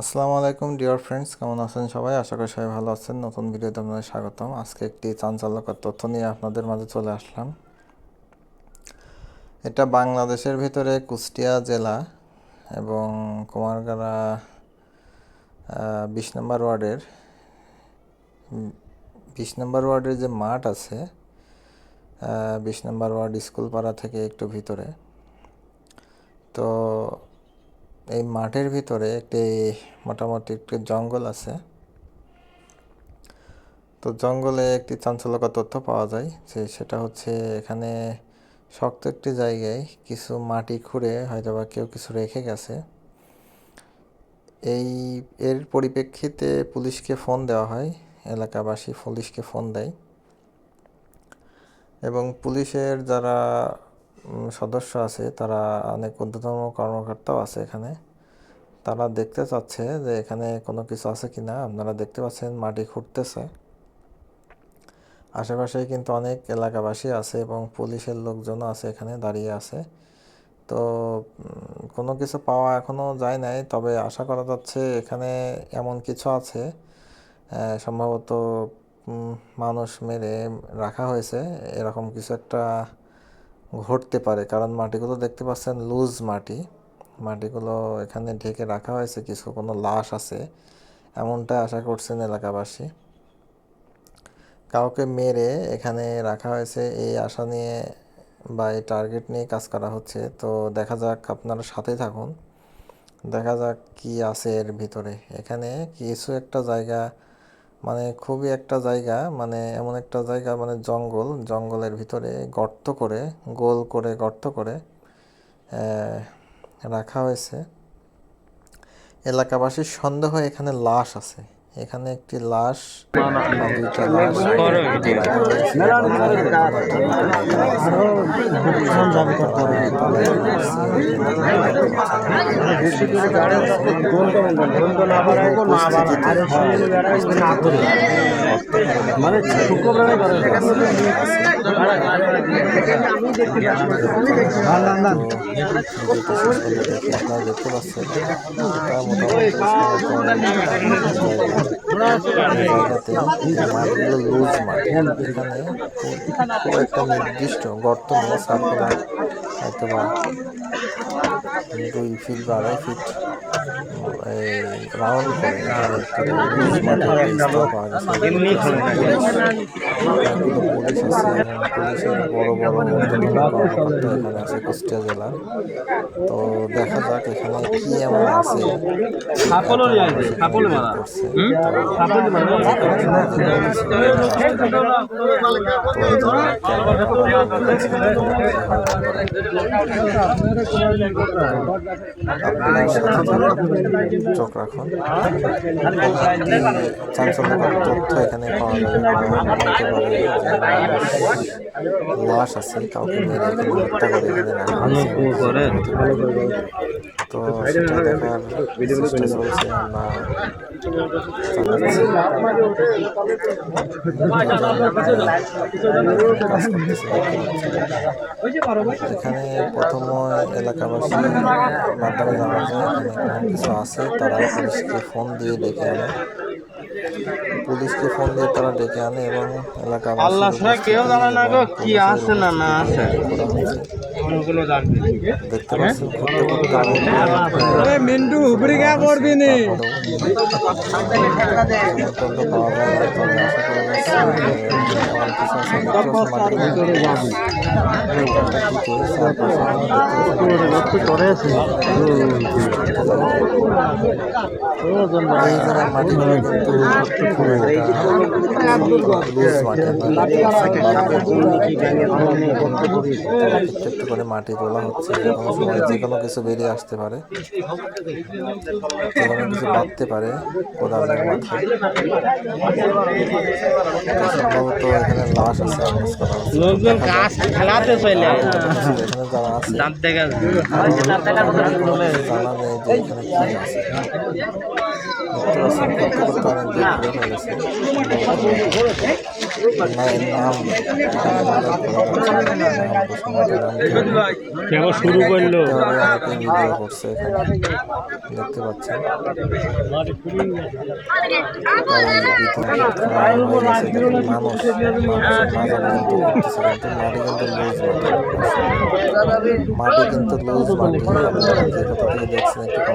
আসসালামু আলাইকুম, dear friends, কেমন আছেন সবাই? আশা করি সবাই ভালো আছেন। নতুন ভিডিওতে আপনাদের স্বাগতম। আজকে একটি চাঞ্চল্যকর তথ্য নিয়ে আপনাদের মাঝে চলে আসলাম। এটা বাংলাদেশের ভিতরে কুষ্টিয়া জেলা এবং কুমারগাড়া বিশ নম্বর ওয়ার্ডের বিশ নম্বর ওয়ার্ডের যে মাঠ আছে বিশ নম্বর ওয়ার্ড স্কুল পাড়া থেকে একটু ভিতরে। তো এই মাঠের ভিতরে একটি মোটামুটি একটি জঙ্গল আছে। তো জঙ্গলে একটি চাঞ্চল্যকর তথ্য পাওয়া যায় যে সেটা হচ্ছে এখানে শক্ত একটি জায়গায় কিছু মাটি খুঁড়ে হয়তো বা কেউ কিছু রেখে গেছে। এই এর পরিপ্রেক্ষিতে পুলিশকে ফোন দেওয়া হয়, এলাকাবাসী পুলিশকে ফোন দেয়। এবং পুলিশের যারা সদস্য আছে, তারা অনেক ঊর্ধ্বতন কর্মকর্তাও আছে এখানে। তারা দেখতে চাচ্ছে যে এখানে কোনো কিছু আছে কি না আপনারা দেখতে পাচ্ছেন মাটি খুঁড়তেছে। আশেপাশে কিন্তু অনেক এলাকাবাসী আছে এবং পুলিশের লোকজনও আছে এখানে দাঁড়িয়ে আছে। তো কোনো কিছু পাওয়া এখনও যায় নাই, তবে আশা করা যাচ্ছে এখানে এমন কিছু আছে। সম্ভবত মানুষ মেরে রাখা হয়েছে। এরকম কিছু একটা ঘটতে পারে। কারণ মাটিগুলো দেখতে পাচ্ছেন লুজ মাটি। মাটিগুলো এখানে ঢেকে রাখা হয়েছে, কিছু কোনো লাশ আছে, এমনটা আশা করছেন এলাকাবাসী। কাউকে মেরে এখানে রাখা হয়েছে, এই আশা নিয়ে বা এই টার্গেট নিয়ে কাজ করা হচ্ছে। তো দেখা যাক, আপনারা সাথে থাকুন। দেখা যাক কি আছে এর ভিতরে। এখানে কিছু একটা জায়গা মানে খুবই একটা জায়গা মানে এমন একটা জায়গা মানে জঙ্গল, জঙ্গলের ভিতরে গর্ত করে, গোল করে গর্ত করে রাখা হয়েছে। এলাকাবাসীর সন্দেহ এখানে লাশ আছে। এখানে একটি লাশ দুইটা লাশ এখানে রাখা হয়েছে এবং যাই হোক, কোনো একটা ঘটনা এখানে আছে। মানে শুক্রবারে দেখতে পাচ্ছেন জায়গাতে মাঠগুলো লুজ মাঠ এখানে খুব- একটা নির্দিষ্ট গর্ত নেই সার্কুলার হয়তো বা দুই ফিট বা আড়াই ফিট রাউন্ড করে পুলিশের বড় বড় কর্মকর্তা এখানে আছে কুষ্টিয়া তো দেখা যাক এখানে কি এমন আছে আপনারা চোখ রাখুন চাঞ্চল্যকর তথ্য এখানে পাওয়া যাবে লাশ আছে কাউকে এখানে হত্যা করে। তো সেটা দেখার চেষ্টা চলছে আমরা এখানে প্রথম এলাকাবাসী মাধ্যমে জানা যায় এখানে কিছু আছে তারা পুলিশকে ফোন দিয়ে ডেকে আনে। পুলিশকে ফোন দিয়ে তারা ডেকে আনে এবং এলাকা আল্লাহ কেউ জানে না গো কি আছে না না আছে। দেখতে পাচ্ছেন আগুন মিন্টু উপরে কে করবি নি। তথ্য লুজ মাটি একটু করে মাটি তোলা হচ্ছে যে কোনো সময় যে কোনো কিছু বেরিয়ে আসতে পারে যে কোনো কিছু বাঁধতে পারে কোদালের মাথায় সম্ভবত এখানে লাশ আছে। লোকজন কাজ খেলাতে চলে এখানে যারা আছে দাঁত দেখা জানা নেই যে এখানে কি কি আছে। দেখতে পাচ্ছেন করতে করতে অনেক দূর ঘুরে ফেলেছে নাম এখানে বাজার করা যাচ্ছে না। নাম বসুমতী নাম কি? আবার শুরু করল দেখতে পাচ্ছেন মাটি কিন্তু দেখছেন একটু করে